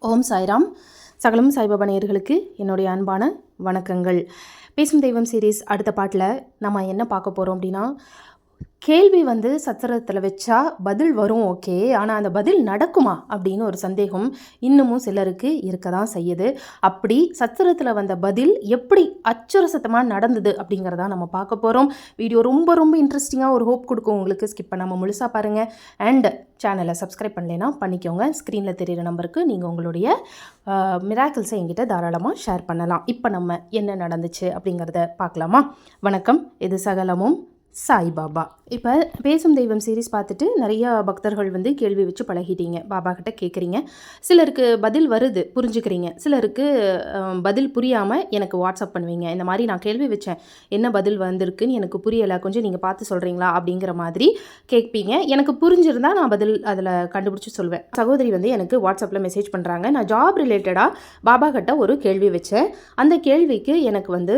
ஓம் சாய்ராம். சகலம் சாய்பாபா நேயர்களுக்கு என்னுடைய அன்பான வணக்கங்கள். பேசும் தெய்வம் சீரீஸ் அடுத்த பாட்டில் நம்ம என்ன பார்க்க போகிறோம் அப்படின்னா கேள்வி வந்து சத்திரத்தில் வச்சா பதில் வரும் ஓகே. ஆனால் அந்த பதில் நடக்குமா? அப்படின்னு ஒரு சந்தேகம் இன்னமும் சிலருக்கு இருக்க தான் செய்யுது. அப்படி சத்திரத்தில் வந்த பதில் எப்படி அச்சுரசத்தமாக நடந்தது அப்படிங்கிறதா நம்ம பார்க்க போகிறோம் வீடியோ ரொம்ப ரொம்ப இன்ட்ரெஸ்டிங்காக ஒரு ஹோப் கொடுக்கும் உங்களுக்கு. ஸ்கிப் பண்ணாமல் முழுசாக பாருங்கள் அண்ட் சேனலை சப்ஸ்கிரைப் பண்ணலைன்னா பண்ணிக்கோங்க. ஸ்க்ரீனில் தெரியிற நம்பருக்கு நீங்கள் உங்களுடைய மிராக்கிள்ஸை எங்கிட்ட தாராளமாக ஷேர் பண்ணலாம். இப்போ நம்ம என்ன நடந்துச்சு அப்படிங்கிறத பார்க்கலாமா? வணக்கம். இது சகலமும் சாய்பாபா. இப்போ பேசும் தெய்வம் சீரிஸ் பார்த்துட்டு நிறையா பக்தர்கள் வந்து கேள்வி வச்சு பழகிட்டீங்க. பாபா கிட்ட கேட்குறீங்க சிலருக்கு பதில் வருது புரிஞ்சுக்கிறீங்க. சிலருக்கு பதில் புரியாமல் எனக்கு வாட்ஸ்அப் பண்ணுவீங்க. இந்த மாதிரி நான் கேள்வி வச்சேன். என்ன பதில் வந்திருக்குன்னு எனக்கு புரியலை. கொஞ்சம் நீங்கள் பார்த்து சொல்கிறீங்களா அப்படிங்கிற மாதிரி கேட்பீங்க. எனக்கு புரிஞ்சிருந்தா நான் பதில் அதில் கண்டுபிடிச்சி சொல்வேன். சகோதரி வந்து எனக்கு வாட்ஸ்அப்பில் மெசேஜ் பண்ணுறாங்க நான் ஜாப் ரிலேட்டடாக பாபா கிட்ட ஒரு கேள்வி வச்சேன். அந்த கேள்விக்கு எனக்கு வந்து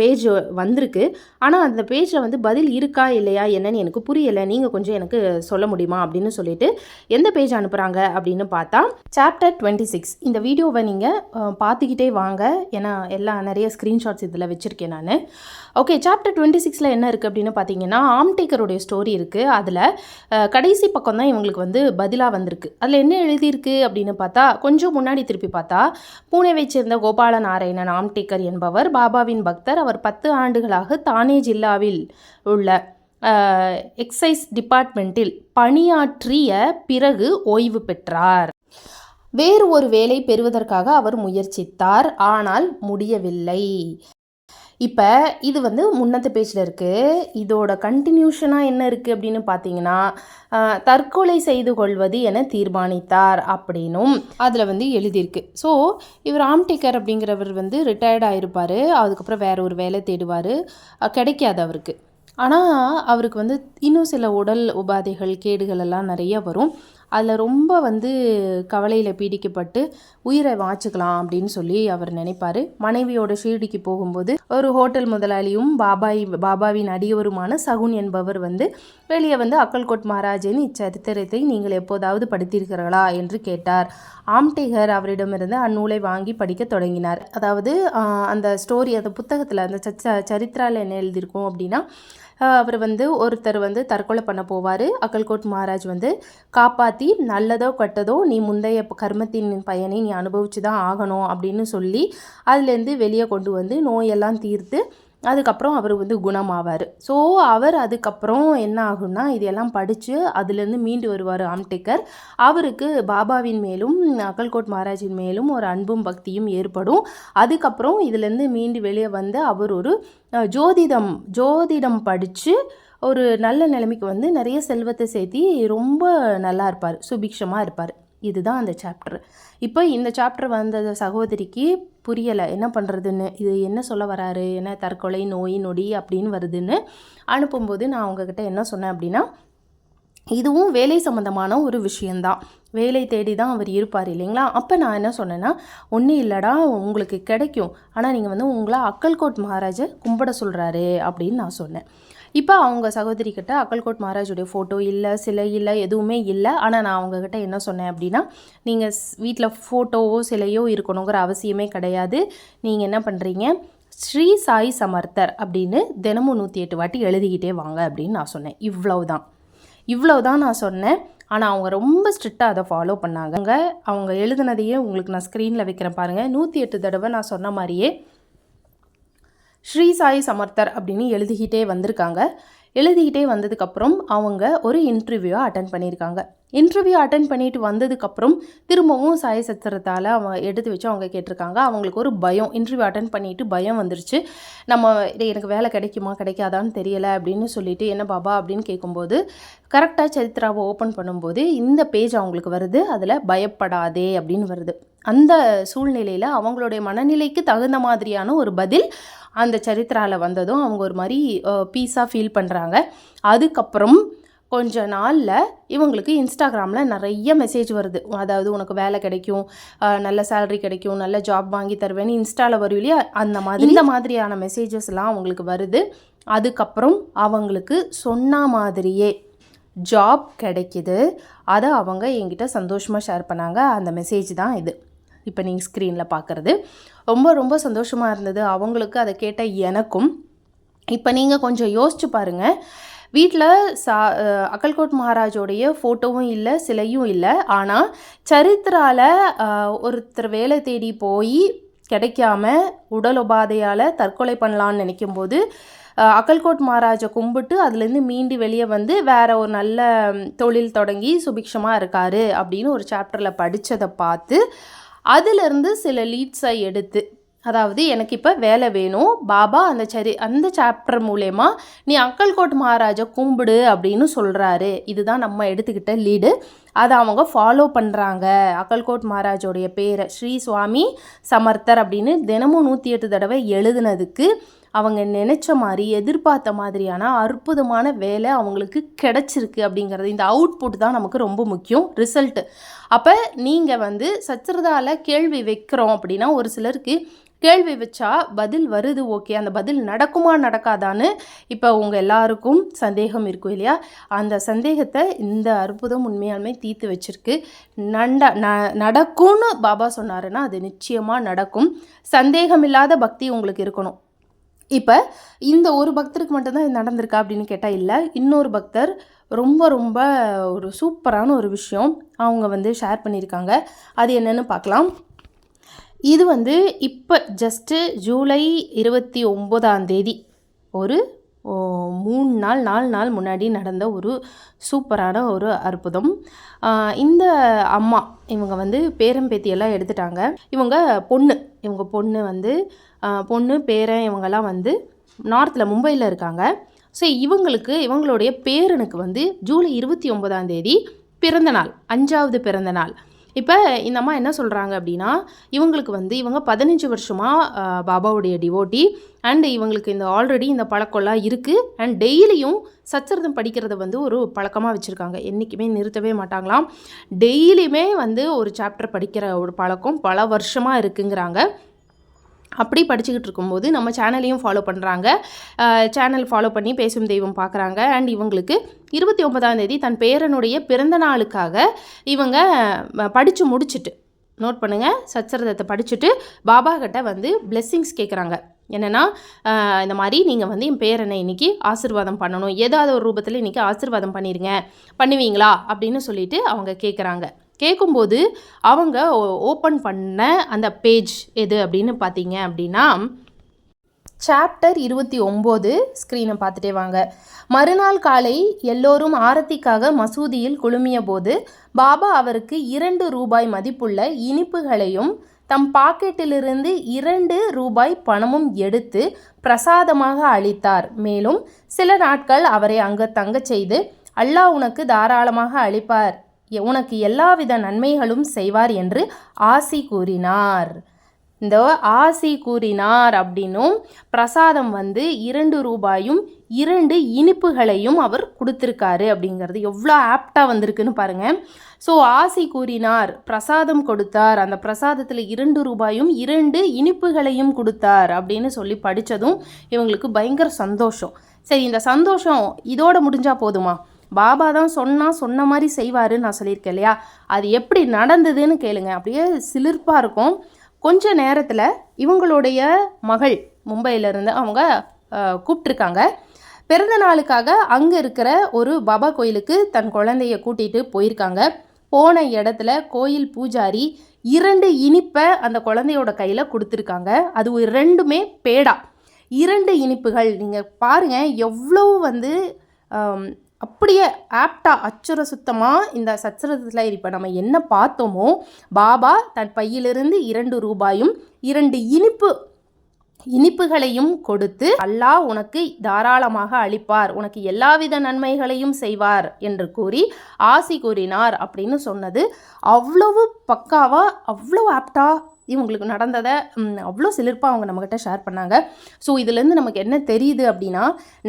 பேஜ் வந்திருக்கு. ஆனால் அந்த பேஜில் வந்து பதில் இருக்கா இல்லையா என்னன்னு எனக்கு புரியலை. நீங்கள் கொஞ்சம் எனக்கு சொல்ல முடியுமா அப்படின்னு சொல்லிட்டு எந்த பேஜ் அனுப்புகிறாங்க அப்படின்னு பார்த்தா சாப்டர் டுவெண்ட்டி சிக்ஸ் இந்த வீடியோவை நீங்கள் பார்த்துக்கிட்டே வாங்க. ஏன்னா எல்லா நிறைய ஸ்க்ரீன்ஷாட்ஸ் இதில் வச்சுருக்கேன் நான். ஓகே சாப்டர் டுவெண்ட்டி சிக்ஸில் என்ன இருக்குது அப்படின்னு பார்த்தீங்கன்னா ஆம்டேக்கருடைய ஸ்டோரி இருக்குது அதில் கடைசி பக்கம் தான் இவங்களுக்கு வந்து பதிலாக வந்திருக்கு. அதில் என்ன எழுதியிருக்கு அப்படின்னு பார்த்தா கொஞ்சம் முன்னாடி திருப்பி பார்த்தா பூனேவை சேர்ந்த கோபால நாராயணன் ஆம்டேக்கர் என்பவர் பாபாவின் பக்தர். அவர் பத்து ஆண்டுகளாக தானே ஜில்லாவில் உள்ள எக்ஸைஸ் டிபார்ட்மெண்ட்டில் பணியாற்றிய பிறகு ஓய்வு பெற்றார். வேறு ஒரு வேலை பெறுவதற்காக அவர் முயற்சித்தார் ஆனால் முடியவில்லை. இப்போ இது வந்து முன்னத்து பேஜில் இருக்குது இதோட கண்டினியூஷனாக என்ன இருக்குது அப்படின்னு பார்த்தீங்கன்னா தற்கொலை செய்து கொள்வது என தீர்மானித்தார் அப்படின்னும் அதில் வந்து எழுதியிருக்கு. ஸோ இவர் ஆம்டேக்கர் அப்படிங்கிறவர் வந்து ரிட்டையர்ட் ஆகிருப்பார் அதுக்கப்புறம் வேற ஒரு வேலை தேடுவார். கிடைக்காது அவருக்கு. ஆனால் அவருக்கு வந்து இன்னும் சில உடல் உபாதைகள் கேடுகள் எல்லாம் நிறைய வரும். அதில் ரொம்ப வந்து கவலையில் பீடிக்கப்பட்டு உயிரை வாச்சுக்கலாம் அப்படின்னு சொல்லி அவர் நினைப்பார். மனைவியோட ஷீர்டிக்கு போகும்போது ஒரு ஹோட்டல் முதலாளியும் பாபாய் பாபாவின் அடியவருமான சகுன் என்பவர் வந்து வெளியே வந்து அக்கல்கோட் மகாராஜின் இச்சரித்திரத்தை நீங்கள் எப்போதாவது படித்திருக்கிறீர்களா என்று கேட்டார். ஆம்டேகர் அவரிடமிருந்து அந்நூலை வாங்கி படிக்க தொடங்கினார். அதாவது அந்த ஸ்டோரி அந்த புத்தகத்தில் அந்த சச்ச சரித்திராவில் என்ன எழுதியிருக்கும் அப்படின்னா அவர் வந்து ஒருத்தர் வந்து தற்கொலை பண்ண போவார். அக்கல்கோட் மகாராஜ் வந்து காப்பாற்றி நல்லதோ கெட்டதோ நீ முந்தைய கர்மத்தின் பயனை நீ அனுபவிச்சு தான் ஆகணும் அப்படின்னு சொல்லி அதுலேருந்து வெளியே கொண்டு வந்து நோயெல்லாம் தீர்த்து அதுக்கப்புறம் அவர் வந்து குணமாவார். ஸோ அவர் அதுக்கப்புறம் என்ன ஆகும்னா இதெல்லாம் படித்து அதுலேருந்து மீண்டு வருவார் ஆம்டேக்கர் அவருக்கு பாபாவின் மேலும் அக்கல்கோட் மகாராஜின் மேலும் ஒரு அன்பும் பக்தியும் ஏற்படும். அதுக்கப்புறம் இதுலேருந்து மீண்டு வெளியே வந்து அவர் ஒரு ஜோதிடம் ஜோதிடம் படித்து ஒரு நல்ல நிலைமைக்கு வந்து நிறைய செல்வத்தை சேர்த்தி ரொம்ப நல்லா இருப்பார் சுபிக்ஷமாக இருப்பார். இதுதான் அந்த சாப்டர் இப்போ இந்த சாப்டர் வந்த சகோதரிக்கு புரியலை என்ன பண்ணுறதுன்னு இது என்ன சொல்ல வராரு என்ன தற்கொலை நோய் நொடி அப்படின்னு வருதுன்னு அனுப்பும்போது நான் உங்ககிட்ட என்ன சொன்னேன் அப்படின்னா இதுவும் வேலை சம்மந்தமான ஒரு விஷயந்தான் வேலை தேடி தான் அவர் இருப்பார் இல்லைங்களா? அப்போ நான் என்ன சொன்னேன்னா ஒன்றும் இல்லைடா உங்களுக்கு கிடைக்கும். ஆனால் நீங்கள் வந்து உங்களை அக்கல்கோட் மகாராஜை கும்பிட சொல்கிறாரு அப்படின்னு நான் சொன்னேன். இப்போ அவங்க சகோதரிக்கிட்ட அக்கல்கோட் மகாராஜுடைய ஃபோட்டோ இல்லை சிலை இல்லை எதுவுமே இல்லை. ஆனால் நான் அவங்கக்கிட்ட என்ன சொன்னேன் அப்படின்னா நீங்கள் வீட்டில் ஃபோட்டோவோ சிலையோ இருக்கணுங்கிற அவசியமே கிடையாது. நீங்கள் என்ன பண்ணுறீங்க ஸ்ரீ சாய் சமர்த்தர் அப்படின்னு தினமும் நூற்றி எட்டு வாட்டி எழுதிக்கிட்டே வாங்க அப்படின்னு நான் சொன்னேன். இவ்வளவுதான். இவ்வளவுதான் நான் சொன்னேன். ஆனால் அவங்க ரொம்ப ஸ்ட்ரிக்டாக அதை ஃபாலோ பண்ணாங்க. அவங்க அவங்க எழுதுனதையே உங்களுக்கு நான் ஸ்க்ரீனில் வைக்கிறேன் பாருங்கள் நூற்றி எட்டு தடவை நான் சொன்ன மாதிரியே ஸ்ரீ சாய் சமர்த்தர் அப்படின்னு எழுதிக்கிட்டே வந்திருக்காங்க. எழுதிக்கிட்டே வந்ததுக்கப்புறம் அவங்க ஒரு இன்டர்வியூ அட்டன் பண்ணியிருக்காங்க. இன்டர்வியூ அட்டன் பண்ணிட்டு வந்ததுக்கப்புறம் திரும்பவும் சாய் சத்திரத்தால் அவங்க எடுத்து வச்சு அவங்க கேட்டிருக்காங்க. அவங்களுக்கு ஒரு பயம். இன்டர்வியூ அட்டன் பண்ணிட்டு பயம் வந்துருச்சு. நம்ம இது எனக்கு வேலை கிடைக்குமா? கிடைக்காதான்னு தெரியலை அப்படின்னு சொல்லிட்டு என்ன பாபா? அப்படின்னு கேட்கும்போது கரெக்டாக சரித்ராவை ஓப்பன் பண்ணும்போது இந்த பேஜ் அவங்களுக்கு வருது. அதில் பயப்படாதே அப்படின்னு வருது. அந்த சூழ்நிலையில் அவங்களுடைய மனநிலைக்கு தகுந்த மாதிரியான ஒரு பதில் அந்த சரித்திரால வந்ததும் அவங்க ஒரு மாதிரி பீஸாக ஃபீல் பண்ணுறாங்க அதுக்கப்புறம் கொஞ்ச நாளில் இவங்களுக்கு இன்ஸ்டாகிராமில் நிறைய மெசேஜ் வருது. அதாவது உனக்கு வேலை கிடைக்கும் நல்ல சேலரி கிடைக்கும் நல்ல ஜாப் வாங்கி தருவேன்னு இன்ஸ்டாவில் வரும் இல்லையா? அந்த மாதிரி இந்த மாதிரியான மெசேஜஸ்லாம் அவங்களுக்கு வருது. அதுக்கப்புறம் அவங்களுக்கு சொன்ன மாதிரியே ஜாப் கிடைக்கிது. அதை அவங்க என்கிட்ட சந்தோஷமாக ஷேர் பண்ணாங்க. அந்த மெசேஜ் தான் இது. இப்போ நீங்கள் ஸ்க்ரீனில் பார்க்குறது. ரொம்ப ரொம்ப சந்தோஷமாக இருந்தது. அவங்களுக்கு அதை கேட்ட எனக்கும். இப்போ நீங்கள் கொஞ்சம் யோசிச்சு பாருங்கள் வீட்டில் சா அக்கல்கோட் மகாராஜோடைய ஃபோட்டோவும் இல்லை சிலையும் இல்லை. ஆனால் சரித்திரால ஒருத்தர் வேலை தேடி போய் கிடைக்காம உடல் உபாதையால் தற்கொலை பண்ணலான்னு நினைக்கும்போது அஹ், அக்கல்கோட் மகாராஜை கும்பிட்டு அதுலேருந்து மீண்டு வெளியே வந்து வேற ஒரு நல்ல தொழில் தொடங்கி சுபிக்ஷமாக இருக்காரு அப்படின்னு ஒரு சாப்டரில் படித்ததை பார்த்து அதிலிருந்து சில லீட்ஸை எடுத்து அதாவது எனக்கு இப்போ வேலை வேணும் பாபா அந்த சரி அந்த சாப்டர் மூலயமா நீ அக்கல்கோட் மகாராஜா கும்பிடு அப்படின்னு சொல்கிறாரு இதுதான் நம்ம எடுத்துக்கிட்ட லீடு அதை அவங்க ஃபாலோ பண்ணுறாங்க அக்கல்கோட் மகாராஜோடைய பேரை ஸ்ரீ சுவாமி சமர்த்தர் அப்படின்னு தினமும் நூற்றி எட்டு தடவை எழுதுனதுக்கு அவங்க நினச்ச மாதிரி எதிர்பார்த்த மாதிரியான அற்புதமான வேலை அவங்களுக்கு கிடச்சிருக்கு அப்படிங்கிறது இந்த அவுட்புட் தான் நமக்கு ரொம்ப முக்கியம் ரிசல்ட்டு அப்போ நீங்கள் வந்து சச்சரதாவில் கேள்வி வைக்கிறோம் அப்படின்னா ஒரு சிலருக்கு கேள்வி வச்சா பதில் வருது ஓகே அந்த பதில் நடக்குமா நடக்காதான்னு இப்போ உங்கள் எல்லாருக்கும் சந்தேகம் இருக்கும் இல்லையா? அந்த சந்தேகத்தை இந்த அற்புதம் உண்மையாலுமே தீர்த்து வச்சிருக்கு. நண்ட ந நடக்கும்னு பாபா சொன்னாருன்னா அது நிச்சயமாக நடக்கும். சந்தேகமில்லாத பக்தி உங்களுக்கு இருக்கணும். இப்போ இந்த ஒரு பக்தருக்கு மட்டும்தான் இது நடந்திருக்கா அப்படின்னு கேட்டால் இல்லை. இன்னொரு பக்தர் ரொம்ப ரொம்ப ஒரு சூப்பரான ஒரு விஷயம் அவங்க வந்து ஷேர் பண்ணியிருக்காங்க. அது என்னென்னு பார்க்கலாம். இது வந்து இப்போ ஜஸ்ட்டு ஜூலை இருபத்தி ஒம்போதாம் தேதி. ஒரு மூணு நாள் நாலு நாள் முன்னாடி நடந்த ஒரு சூப்பரான ஒரு அற்புதம். இந்த அம்மா இவங்க வந்து பேரம்பேத்தியெல்லாம் எடுத்துட்டாங்க. இவங்க பொண்ணு. இவங்க பொண்ணு வந்து பொண்ணு பேரன் இவங்கெல்லாம் வந்து நார்த்தில் மும்பையில் இருக்காங்க. ஸோ இவங்களுக்கு இவங்களுடைய பேரனுக்கு வந்து ஜூலை இருபத்தி ஒன்பதாம் தேதி பிறந்த நாள் அஞ்சாவது பிறந்த நாள் இப்போ இந்த அம்மா என்ன சொல்கிறாங்க அப்படின்னா இவங்களுக்கு வந்து இவங்க பதினஞ்சு வருஷமாக பாபாவுடைய டிவோட்டி அண்ட் இவங்களுக்கு இந்த ஆல்ரெடி இந்த பழக்கம்லாம் இருக்குது அண்ட் டெய்லியும் சச்சரிதம் படிக்கிறத வந்து ஒரு பழக்கமாக வச்சுருக்காங்க. என்றைக்குமே நிறுத்தவே மாட்டாங்களாம். டெய்லியுமே வந்து ஒரு சாப்டர் படிக்கிற ஒரு பழக்கம் பல வருஷமாக இருக்குங்கிறாங்க. அப்படி படிச்சுக்கிட்டு இருக்கும்போது நம்ம சேனலையும் ஃபாலோ பண்ணுறாங்க சேனல் ஃபாலோ பண்ணி பேசும் தெய்வம் பார்க்குறாங்க அண்ட் இவங்களுக்கு இருபத்தி ஒன்பதாம் தேதி தன் பேரனுடைய பிறந்த நாளுக்காக இவங்க படித்து முடிச்சுட்டு நோட் பண்ணுங்கள் சச்சரதத்தை படிச்சுட்டு பாபா கிட்ட வந்து பிளெஸ்ஸிங்ஸ் கேட்குறாங்க என்னென்னா இந்த மாதிரி நீங்கள் வந்து என் பேரனை இன்னைக்கு ஆசீர்வாதம் பண்ணணும். ஏதாவது ஒரு ரூபத்தில் இன்றைக்கி ஆசிர்வாதம் பண்ணிடுங்க பண்ணுவீங்களா? அப்படின்னு சொல்லிட்டு அவங்க கேட்குறாங்க கேட்கும்போது அவங்க ஓப்பன் பண்ண அந்த பேஜ் எது அப்படின்னு பார்த்தீங்க அப்படின்னா சாப்டர் இருபத்தி ஒம்பது ஸ்க்ரீனை பார்த்துட்டே வாங்க. மறுநாள் காலை எல்லோரும் ஆரத்திக்காக மசூதியில் குழுமிய போது பாபா அவருக்கு இரண்டு ரூபாய் மதிப்புள்ள இனிப்புகளையும் தம் பாக்கெட்டிலிருந்து இரண்டு ரூபாய் பணமும் எடுத்து பிரசாதமாக அளித்தார். மேலும் சில நாட்கள் அவரை அங்கு தங்கச் செய்து அல்லாஹ் உனக்கு தாராளமாக அளிப்பார் உனக்கு எல்லாவித நன்மைகளும் செய்வார் என்று ஆசி கூறினார். இந்த ஆசி கூறினார் அப்படின்னும் பிரசாதம் வந்து இரண்டு ரூபாயும் இரண்டு இனிப்புகளையும் அவர் கொடுத்துருக்காரு அப்படிங்கிறது எவ்வளோ ஆப்டாக வந்திருக்குன்னு பாருங்கள் ஸோ ஆசி கூறினார் பிரசாதம் கொடுத்தார். அந்த பிரசாதத்தில் இரண்டு ரூபாயும் இரண்டு இனிப்புகளையும் கொடுத்தார் அப்படின்னு சொல்லி படித்ததும் இவங்களுக்கு பயங்கர சந்தோஷம். சரி இந்த சந்தோஷம் இதோட முடிஞ்சால் போதுமா? பாபா தான் சொன்னால் சொன்ன மாதிரி செய்வாருன்னு நான் சொல்லியிருக்கேன் இல்லையா? அது எப்படி நடந்ததுன்னு கேளுங்க. அப்படியே சிலிர்ப்பாக இருக்கும். கொஞ்ச நேரத்தில் இவங்களுடைய மகள் மும்பையிலேருந்து அவங்க கூப்பிட்ருக்காங்க பிறந்த நாளுக்காக அங்கே இருக்கிற ஒரு பாபா கோயிலுக்கு தன் குழந்தைய கூட்டிகிட்டு போயிருக்காங்க. போன இடத்துல கோயில் பூஜாரி இரண்டு இனிப்பை அந்த குழந்தையோட கையில் கொடுத்துருக்காங்க. அது ஒரு ரெண்டுமே பேடா. இரண்டு இனிப்புகள். நீங்கள் பாருங்கள் எவ்வளோ வந்து அப்படியே ஆப்டாக அச்சுர சுத்தமாக இந்த சச்சரத்தில் இப்போ நம்ம என்ன பார்த்தோமோ பாபா தன் பையிலிருந்து இரண்டு ரூபாயும் இரண்டு இனிப்பு இனிப்புகளையும் கொடுத்து அல்லாஹ் உனக்கு தாராளமாக அளிப்பார். உனக்கு எல்லாவித நன்மைகளையும் செய்வார் என்று கூறி ஆசி கூறினார் அப்படின்னு சொன்னது. அவ்வளவு பக்காவாக அவ்வளோ ஆப்டா இவங்களுக்கு நடந்ததை அவ்வளோ சிலிர்ப்பாக அவங்க நம்மக்கிட்ட ஷேர் பண்ணாங்க. ஸோ இதுலேருந்து நமக்கு என்ன தெரியுது அப்படின்னா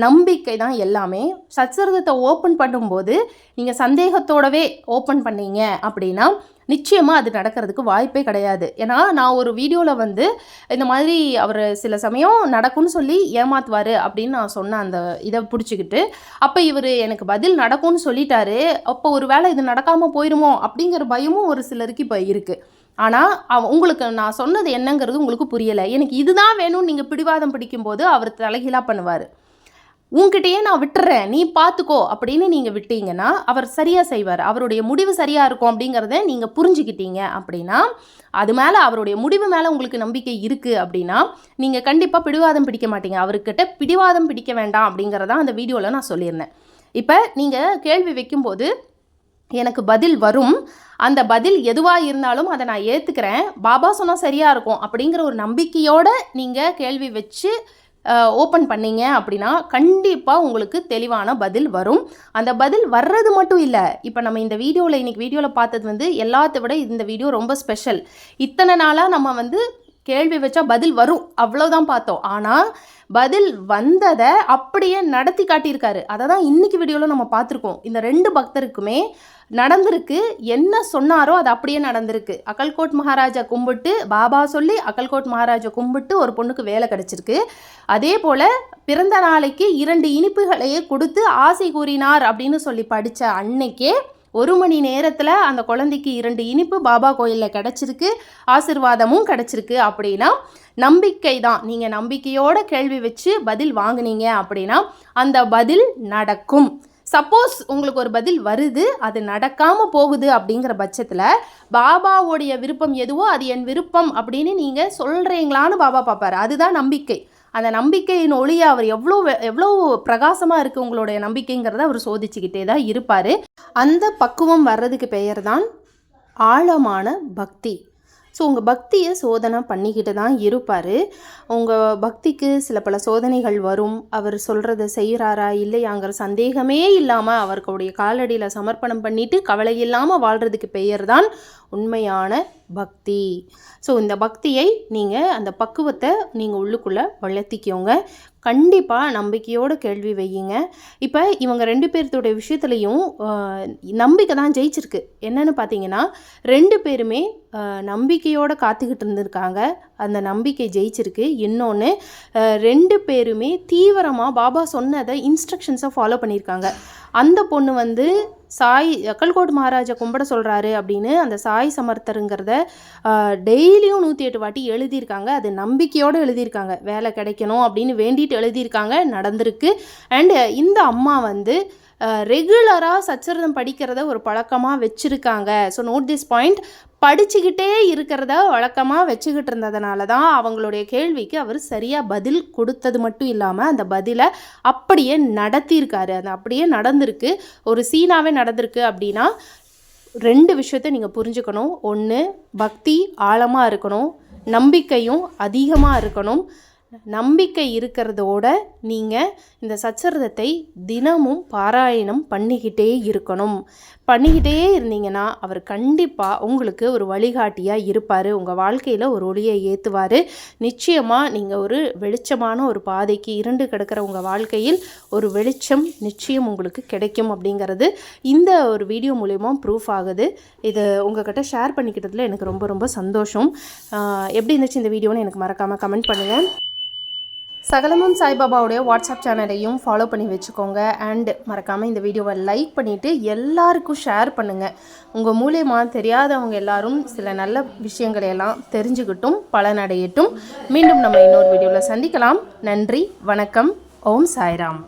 நம்பிக்கை தான் எல்லாமே. சச்சரிதத்தை ஓப்பன் பண்ணும்போது நீங்கள் சந்தேகத்தோடவே ஓப்பன் பண்ணீங்க அப்படின்னா நிச்சயமாக அது நடக்கிறதுக்கு வாய்ப்பே கிடையாது. ஏன்னா நான் ஒரு வீடியோவில் வந்து இந்த மாதிரி அவர் சில சமயம் நடக்கும்னு சொல்லி ஏமாத்துவார் அப்படின்னு நான் சொன்னேன் அந்த இதை பிடிச்சிக்கிட்டு அப்போ இவர் எனக்கு பதில் நடக்கும்னு சொல்லிட்டாரு. அப்போ ஒரு வேளை இது நடக்காமல் போயிருமோ அப்படிங்கிற பயமும் ஒரு சிலருக்கு இப்போ இருக்குது ஆனால் அவ உங்களுக்கு நான் சொன்னது என்னங்கிறது உங்களுக்கு புரியலை. எனக்கு இதுதான் வேணும்னு நீங்கள் பிடிவாதம் பிடிக்கும்போது அவர் தலைகீழாக பண்ணுவார். உங்ககிட்டயே நான் விட்டுறேன் நீ பார்த்துக்கோ அப்படின்னு நீங்கள் விட்டீங்கன்னா அவர் சரியாக செய்வார். அவருடைய முடிவு சரியாக இருக்கும் அப்படிங்கிறத நீங்கள் புரிஞ்சுக்கிட்டீங்க அப்படின்னா அது மேலே அவருடைய முடிவு மேலே உங்களுக்கு நம்பிக்கை இருக்குது அப்படின்னா நீங்கள் கண்டிப்பாக பிடிவாதம் பிடிக்க மாட்டீங்க. அவர்கிட்ட பிடிவாதம் பிடிக்க வேண்டாம் அப்படிங்கிறதான் அந்த வீடியோவில் நான் சொல்லியிருந்தேன். இப்போ நீங்கள் கேள்வி வைக்கும்போது எனக்கு பதில் வரும். அந்த பதில் எதுவாக இருந்தாலும் அதை நான் ஏற்றுக்கிறேன் பாபா சொன்னால் சரியாக இருக்கும் அப்படிங்கிற ஒரு நம்பிக்கையோடு நீங்கள் கேள்வி வச்சு ஓப்பன் பண்ணீங்க அப்படின்னா கண்டிப்பாக உங்களுக்கு தெளிவான பதில் வரும். அந்த பதில் வர்றது மட்டும் இல்லை இப்போ நம்ம இந்த வீடியோவில் இன்றைக்கி வீடியோவில் பார்த்தது வந்து எல்லாத்த விட இந்த வீடியோ ரொம்ப ஸ்பெஷல் இத்தனை நாளாக நம்ம வந்து கேள்வி வச்சா பதில் வரும். அவ்வளோதான் பார்த்தோம். ஆனால் பதில் வந்ததை அப்படியே நடத்தி காட்டியிருக்காரு. அதை தான் இன்றைக்கி வீடியோவில் நம்ம பார்த்துருக்கோம். இந்த ரெண்டு பக்தருக்குமே நடந்திருக்கு. என்ன சொன்னாரோ அது அப்படியே நடந்திருக்கு. அக்கல்கோட் மகாராஜா கும்பிட்டு பாபா சொல்லி அக்கல்கோட் மகாராஜா கும்பிட்டு ஒரு பொண்ணுக்கு வேலை கிடச்சிருக்கு. அதே போல் பிறந்த நாளைக்கு இரண்டு இனிப்புகளையே கொடுத்து ஆசை கூறினார் அப்படின்னு சொல்லி படித்த அன்னைக்கே ஒரு மணி நேரத்தில் அந்த குழந்தைக்கு இரண்டு இனிப்பு பாபா கோயிலில் கிடச்சிருக்கு ஆசிர்வாதமும் கிடச்சிருக்கு அப்படின்னா நம்பிக்கை தான் நீங்கள் நம்பிக்கையோட கேள்வி வச்சு பதில் வாங்குனீங்க அப்படின்னா அந்த பதில் நடக்கும். சப்போஸ் உங்களுக்கு ஒரு பதில் வருது அது நடக்காமல் போகுது அப்படிங்கிற பட்சத்தில் பாபாவுடைய விருப்பம் எதுவோ அது என் விருப்பம் அப்படின்னு நீங்கள் சொல்கிறீங்களான்னு பாபா பார்ப்பார். அதுதான் நம்பிக்கை. அந்த நம்பிக்கையின் ஒளியை அவர் எவ்வளோ எவ்வளோ பிரகாசமாக இருக்குது உங்களுடைய நம்பிக்கைங்கிறத அவர் சோதிச்சுக்கிட்டே தான் இருப்பார். அந்த பக்குவம் வர்றதுக்கு பெயர் தான் ஆழமான பக்தி. ஸோ உங்கள் பக்தியை சோதனை பண்ணிக்கிட்டு தான் இருப்பார். உங்கள் பக்திக்கு சில பல சோதனைகள் வரும். அவர் சொல்கிறத செய்கிறாரா இல்லையாங்கிற சந்தேகமே இல்லாமல் அவர்களுடைய காலடியில் சமர்ப்பணம் பண்ணிவிட்டு கவலை இல்லாமல் வாழ்கிறதுக்கு பெயர் தான் உண்மையான பக்தி. ஸோ இந்த பக்தியை நீங்கள் அந்த பக்குவத்தை நீங்கள் உள்ளுக்குள்ளே வளர்த்திக்கோங்க. கண்டிப்பாக நம்பிக்கையோடு கேள்வி வையுங்க. இப்போ இவங்க ரெண்டு பேர்த்தோடைய விஷயத்துலையும் நம்பிக்கை தான் ஜெயிச்சிருக்கு. என்னென்னு பார்த்தீங்கன்னா ரெண்டு பேருமே நம்பிக்கையோடு காத்துக்கிட்டு இருந்திருக்காங்க. அந்த நம்பிக்கை ஜெயிச்சிருக்கு. இன்னொன்று ரெண்டு பேருமே தீவிரமாக பாபா சொன்னதை இன்ஸ்ட்ரக்ஷன்ஸை ஃபாலோ பண்ணியிருக்காங்க. அந்த பொண்ணு வந்து சாய் அக்கல்கோட் மகாராஜா கும்பிட சொல்கிறாரு அப்படின்னு அந்த சாய் சமர்த்தருங்கிறத டெய்லியும் நூற்றி எட்டு வாட்டி எழுதியிருக்காங்க. அது நம்பிக்கையோடு எழுதியிருக்காங்க. வேலை கிடைக்கணும் அப்படின்னு வேண்டிட்டு எழுதியிருக்காங்க. நடந்திருக்கு. அண்டு இந்த அம்மா வந்து ரெகுலராக சச்சரிதம் படிக்கிறத ஒரு பழக்கமாக வச்சுருக்காங்க. ஸோ நோட் திஸ் பாயிண்ட் படிச்சுக்கிட்டே இருக்கிறத வழக்கமாக வச்சுக்கிட்டு இருந்ததுனால தான் அவங்களுடைய கேள்விக்கு அவர் சரியாக பதில் கொடுத்தது மட்டும் இல்லாமல் அந்த பதிலை அப்படியே நடத்தியிருக்காரு. அது அப்படியே நடந்திருக்கு. ஒரு சீனாவே நடந்திருக்கு அப்படின்னா ரெண்டு விஷயத்த நீங்கள் புரிஞ்சுக்கணும். ஒன்று பக்தி ஆழமாக இருக்கணும். நம்பிக்கையும் அதிகமாக இருக்கணும். நம்பிக்கை இருக்கிறதோட நீங்கள் இந்த சச்சரதத்தை தினமும் பாராயணம் பண்ணிக்கிட்டே இருக்கணும். பண்ணிக்கிட்டே இருந்தீங்கன்னா அவர் கண்டிப்பாக உங்களுக்கு ஒரு வழிகாட்டியாக இருப்பார். உங்கள் வாழ்க்கையில் ஒரு ஒளியை ஏற்றுவார் நிச்சயமாக நீங்கள் ஒரு வெளிச்சமான ஒரு பாதைக்கு இருண்டு கிடக்கிற உங்கள் வாழ்க்கையில் ஒரு வெளிச்சம் நிச்சயம் உங்களுக்கு கிடைக்கும் அப்படிங்கிறது இந்த ஒரு வீடியோ மூலயமா ப்ரூஃப் ஆகுது. இது உங்ககிட்ட ஷேர் பண்ணிக்கிட்டதில் எனக்கு ரொம்ப ரொம்ப சந்தோஷம். எப்படி இருந்துச்சு இந்த வீடியோன்னு எனக்கு மறக்காமல் கமெண்ட் பண்ணுங்கள் சகலமும் சாய்பாபாவுடைய வாட்ஸ்அப் சேனலையும் ஃபாலோ பண்ணி வச்சுக்கோங்க. அண்ட் மறக்காமல் இந்த வீடியோவை லைக் பண்ணிவிட்டு எல்லாருக்கும் ஷேர் பண்ணுங்கள் உங்கள் மூலியமாக தெரியாதவங்க எல்லாரும் சில நல்ல விஷயங்களையெல்லாம் தெரிஞ்சுக்கிட்டும் பலனடையட்டும். மீண்டும் நம்ம இன்னொரு வீடியோவில் சந்திக்கலாம். நன்றி வணக்கம். ஓம் சாய்ராம்.